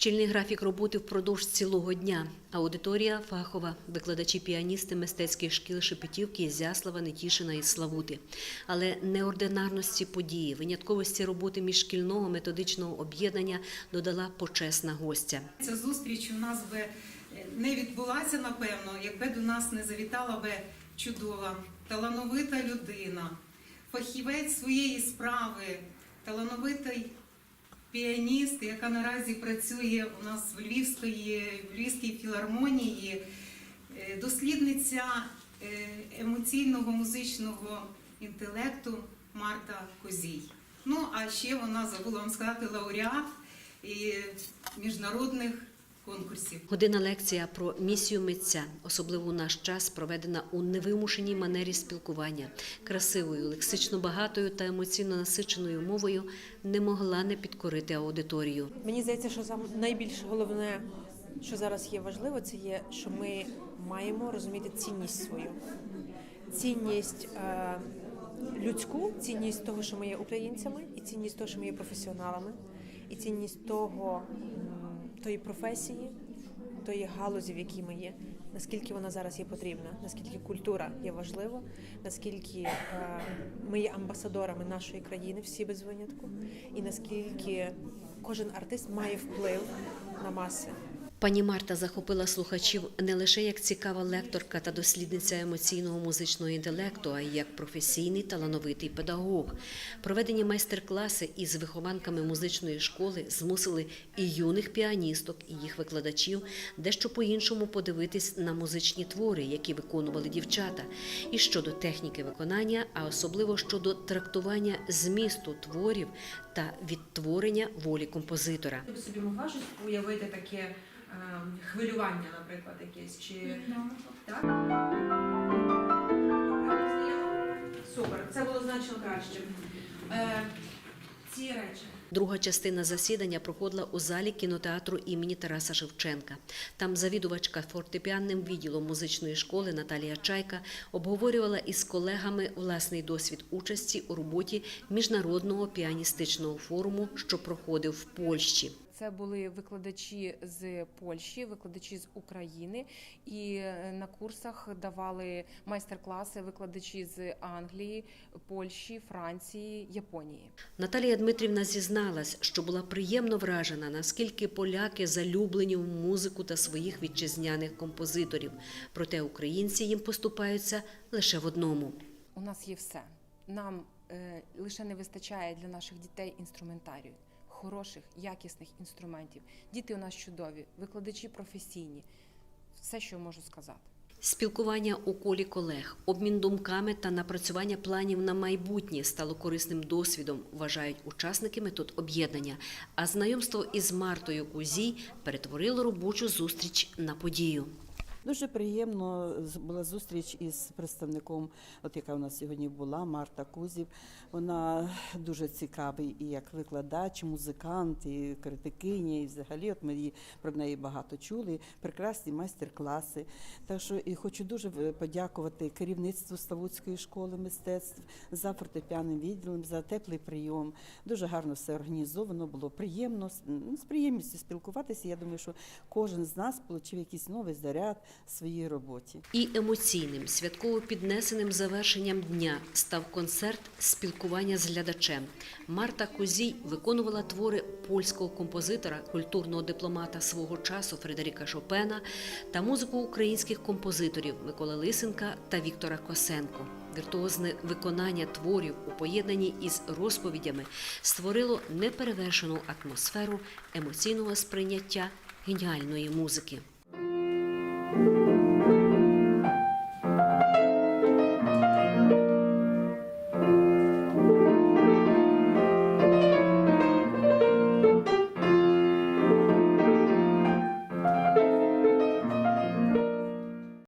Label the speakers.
Speaker 1: Щільний графік роботи впродовж цілого дня. Аудиторія фахова, викладачі піаністи мистецьких шкіл Шепетівки, Зяслава, Нетішина і Славути. Але неординарності події, винятковості роботи міжшкільного методичного об'єднання додала почесна гостя.
Speaker 2: Ця зустріч у нас би е, не відбулася, напевно, якби до нас не завітала би чудова, талановита людина, фахівець своєї справи, талановитий піаніст, яка наразі працює у нас в Львівської, в Львівській філармонії, е, дослідниця е, емоційного музичного інтелекту Марта Козій. Ну, а ще вона забула вам сказати лауреат міжнародних конкурсів.
Speaker 1: Година лекція про місію митця, особливо у наш час, проведена у невимушеній манері спілкування, красивою, лексично багатою та емоційно насиченою мовою, не могла не підкорити аудиторію.
Speaker 3: Мені здається, що сам найбільш головне, що зараз є важливо, це є, що ми маємо розуміти цінність свою, цінність е, людську, цінність того, що ми є українцями, і цінність того, що ми є професіоналами, і цінність того, тої професії, тої галузі, в якій ми є. Наскільки вона зараз є потрібна, наскільки культура є важлива, наскільки е, ми є амбасадорами нашої країни, всі без винятку, і наскільки кожен артист має вплив на маси.
Speaker 1: Пані Марта захопила слухачів не лише як цікава лекторка та дослідниця емоційного музичного інтелекту, а й як професійний талановитий педагог. Проведені майстер-класи із вихованками музичної школи змусили і юних піаністок, і їх викладачів дещо по-іншому подивитись на музичні твори, які виконували дівчата, і щодо техніки виконання, а особливо щодо трактування змісту творів та відтворення волі композитора.
Speaker 4: Собі могла уявити таке хвилювання, наприклад, якесь чи так? Супер, це було значно краще. Е, ці речі.
Speaker 1: Друга частина засідання проходила у залі кінотеатру імені Тараса Шевченка. Там завідувачка фортепіанним відділом музичної школи Наталія Чайка обговорювала із колегами власний досвід участі у роботі міжнародного піаністичного форуму, що проходив в Польщі.
Speaker 3: Це були викладачі з Польщі, викладачі з України, і е, на курсах давали майстер-класи викладачі з Англії, Польщі, Франції, Японії.
Speaker 1: Наталія Дмитрівна зізналась, що була приємно вражена, наскільки поляки залюблені в музику та своїх вітчизняних композиторів. Проте українці їм поступаються лише в одному.
Speaker 3: У нас є все. Нам е, лише не вистачає для наших дітей інструментарію, хороших, якісних інструментів. Діти у нас чудові, викладачі професійні. Все, що можу сказати.
Speaker 1: Спілкування у колі колег, обмін думками та напрацювання планів на майбутнє стало корисним досвідом, вважають учасники метод об'єднання. А знайомство із Мартою Кузій перетворило робочу зустріч на подію.
Speaker 5: Дуже приємно була зустріч із представником, от яка у нас сьогодні була, Марта Кузів. Вона дуже цікавий і як викладач, і музикант, і критикиня, і взагалі, от ми її про неї багато чули. Прекрасні майстер-класи. Так що і хочу дуже подякувати керівництву Ставутської школи мистецтв за фортепіанним відділом, за теплий прийом. Дуже гарно все організовано, було приємно з- приємністю спілкуватися. Я думаю, що кожен з нас отримав якийсь новий заряд своїй роботі.
Speaker 1: І емоційним, святково піднесеним завершенням дня став концерт спілкування з глядачем. Марта Кузій виконувала твори польського композитора, культурного дипломата свого часу Фредеріка Шопена та музику українських композиторів Миколи Лисенка та Віктора Косенко. Віртуозне виконання творів у поєднанні із розповідями створило неперевершену атмосферу емоційного сприйняття геніальної музики.